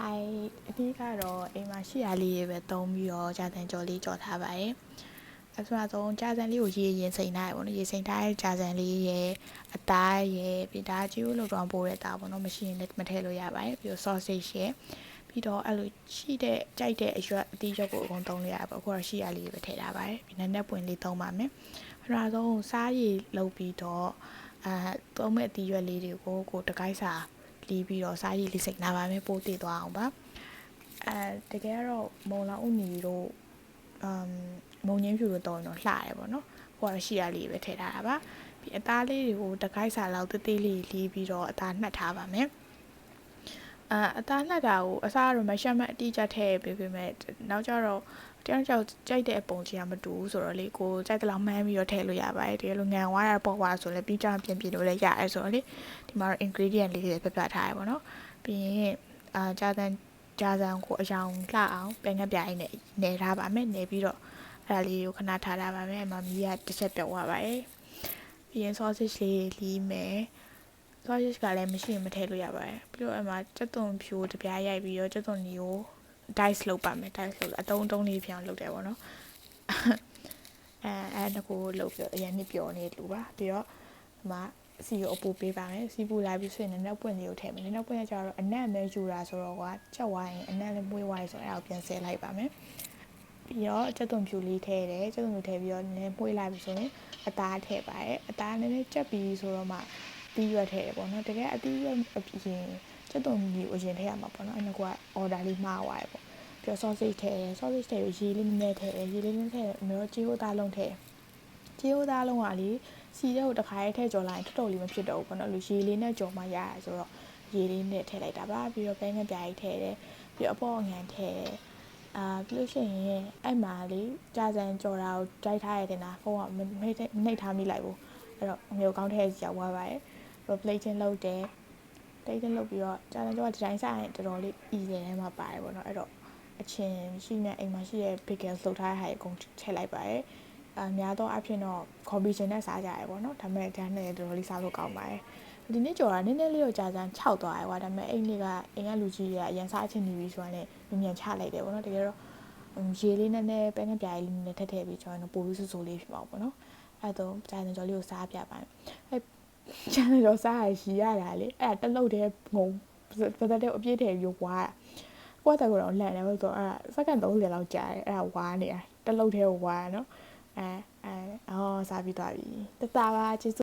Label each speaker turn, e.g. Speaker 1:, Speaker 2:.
Speaker 1: Hi အဓိကတော့အိမ်မှာရှိရလေးတွေပဲသုံးပြီးတော့ဂျာဆန်ကြော်လေးကြော်ထားပါတယ်အစအဆုံးဂျာဆန်လေးကိုရေရင်စိန်ထားရပေါ့နော်ရေစိန်ထားတဲ့ဂျာဆန်လေးရဲ့အသားရဲ့ပြီးဒါကြီးကိုလောက်တော့ပိုးတဲ့သားပေါ့နော်မရှိရင်လည်းမထည့်လို့ရပါတယ်ပြီးတော့ sausage ရဲ့ပြီးတော့အဲ့လိုရှိတဲ့ကြိုက်တဲ့အရွက်အသီးရွက်ကိုအကုန်သုံးလို့ရပါအခုတော့ရှိရလေးပဲထည့်ထားပါတယ်ပြီးနည်းနည်းပွင့်လေးသုံးပါမယ်အစအဆုံးစားရည်လုပ်ပြီးတော့အဲသုံးမဲ့အသီးရွက်လေးတွေကိုကိုတကိုက်စာ လီးပြီးတော့စားရည်လေးစိတ်နာပါမယ်ပိုးတည်သွားအောင်ပါအဲတကယ်ကတော့မုံလောင်ဥနီတို့အမ်မုံငင်းဖြူတို့တော့တော့လှရတယ်ပေါ့နော်ဟိုကရှိရလေးပဲထည့်ထားတာပါပြီးအသားလေးတွေကိုတကိုက်စာလောက်တေးသေးလေးလီးပြီးတော့အသားနှက်ထားပါမယ် အာအသားနှက်တာကိုအစားတော့မရှက်မအတိကျထည့်ပေးပေးမယ်နောက်ကျတော့တယောက်ကြောက်ကြိုက်တဲ့အပုံကြီးကမတူဘူးဆိုတော့လေကိုကြိုက်တဲ့လောက်မှန်းပြီးတော့ထည့်လို့ရပါတယ်တကယ်လို့ငံဝါးရပေါ့ပါဆိုလဲပြီးကြပြင်ပြင်လို့လည်းရတယ်ဆိုတော့လေဒီမှာတော့ ingredient လေးတွေပြပြထားရပါတော့ပြီးရင်အာဂျာတန်ဂျာဆန်ကိုအယောင်လှအောင်ပဲငက်ပြိုင်နဲ့နေထားပါမယ်နေပြီးတော့အဲ့ဒါလေးကိုခဏထားထားပါမယ်အမမီးကတစ်ချက်ပြောက်သွားပါတယ်ပြီးရင် sausage လေးလီးမယ် sausage ကလည်းမရှိရင်မထည့်လို့ရပါတယ်ပြီးတော့အမစက်သွန်ဖြူတပြားရိုက်ပြီးတော့စက်သွန်နီကို dice လုပ်ပါမယ် dice လုပ်အတုံးတုံးလေးပြောင်းလုပ်တယ်ပေါ့နော်အဲအဲတကူလုပ်ပြီးအရင်နှစ်ပျော်နေလူပါပြီးတော့ဒီမှာစီကိုအပူပေးပါမယ်စီပူလာပြီးဆိုရင်လည်းပွင့်လေးကိုထည့်မယ်နောက်ပွင့်ရကြတော့အနက်မဲယူတာဆိုတော့ကွာချက်ဝိုင်းအနက်လေးမွေးဝိုင်းဆိုတော့အဲ့ဒါကိုပြန်ဆဲလိုက်ပါမယ်ပြီးတော့စက်သွန်ဖြူလေးထည့်တယ်စက်သွန်ဖြူထည့်ပြီးတော့နည်းနည်းမွေးလိုက်ပြီးဆိုရင်အသားထည့်ပါတယ်အသားနည်းနည်းချက်ပြီးဆိုတော့မှ တီးရွက်ထည့်တယ်ပေါ့နော်တကယ်အတီးရွက်အပြင်စက်သွန်ဖြူအရင်ထည့်ရမှာပေါ့နော်အဲ့ဒါက order လေးမှားသွားတယ်ပေါ့ပြီးတော့ sausage ထည့်တယ် sausage ထည့်ပြီးရေလေးနည်းနည်းထည့်တယ်ရေလေးနည်းထည့်တယ်မျိုးကြီးဟိုသားလုံးထည့်ကြီးဟိုသားလုံးကလေစီတဲ့ကိုတစ်ခါရေးထည့်ကြော်လိုက်ရင်တော်တော်လေးမဖြစ်တော့ဘူးပေါ့နော်လူရေလေးနဲ့ကြော်မှရရဆိုတော့ရေလေးနဲ့ထည့်လိုက်တာပါပြီးတော့ပဲငပြားကြီးထည့်တယ်ပြီးတော့အပေါ်ငံထည့်တယ်အာပြီးလို့ရှိရင်အဲ့မှာလေကြာစံကြော်တာကိုကြိုက်ထားရတဲ့နာဖုန်းကမနှိပ်မနှိပ်ထားမိလိုက်ဘူးအဲ့တော့မျိုးကောင်းထည့်ရောက်သွားပါတယ် ပြီးတော့ plate ချင်းလုပ်တယ်တိတ်တင်လုပ်ပြီးတော့ကြာစံကြော်ဒီဇိုင်းဆိုင်တော်တော်လေး easy ထဲမှာပါတယ်ပေါ့နော်အဲ့တော့အချင်းရှိနေအိမ်မှာရှိတဲ့ pickles လှုပ်ထားတဲ့ဟာအကုန်ထည့်လိုက်ပါတယ်အများသောအားဖြင့်တော့ coffee ချင်းနဲ့စားကြရပေါ့နော်ဒါပေမဲ့ဒါနဲ့တော်တော်လေးစားလို့ကောင်းပါတယ်ဒီနေ့ကြော်တာနည်းနည်းလေးတော့ကြာစမ်း6သွားတယ်ကွာဒါပေမဲ့အိမ်လေးကအိမ်ကလူကြီးကအရင်စားချင်းနေပြီဆိုတာနဲ့မြန်မြန်ချလိုက်တယ်ပေါ့နော်တကယ်တော့ရေလေးနည်းနည်းပဲငပြားလေးနည်းနည်းထည့်ထည့်ပြီးကျွန်တော်ပိုပြီးဆူဆူလေးဖြစ်ပါပေါ့နော်အဲ့တော့ကြာစမ်းကြော်လေးကိုစားပြပါမယ်အဲ့ ကြာစမ်းကြော်စားရရှိရတာလေအဲ့တလုတ်တည်းငုံပတ်သက်တဲ့အပြည့်ထည့်ပြီးဝါကိုယ့်တက်ကတော့လန့်တယ်ဆိုတော့အဲ့စက္ကန့်30လောက်ကြာတယ်အဲ့ဒါဝါနေတာတလုတ်တည်းဝါနော်အဲအဲအော်စားပြီးသွားပြီတတပါကျေးဇူး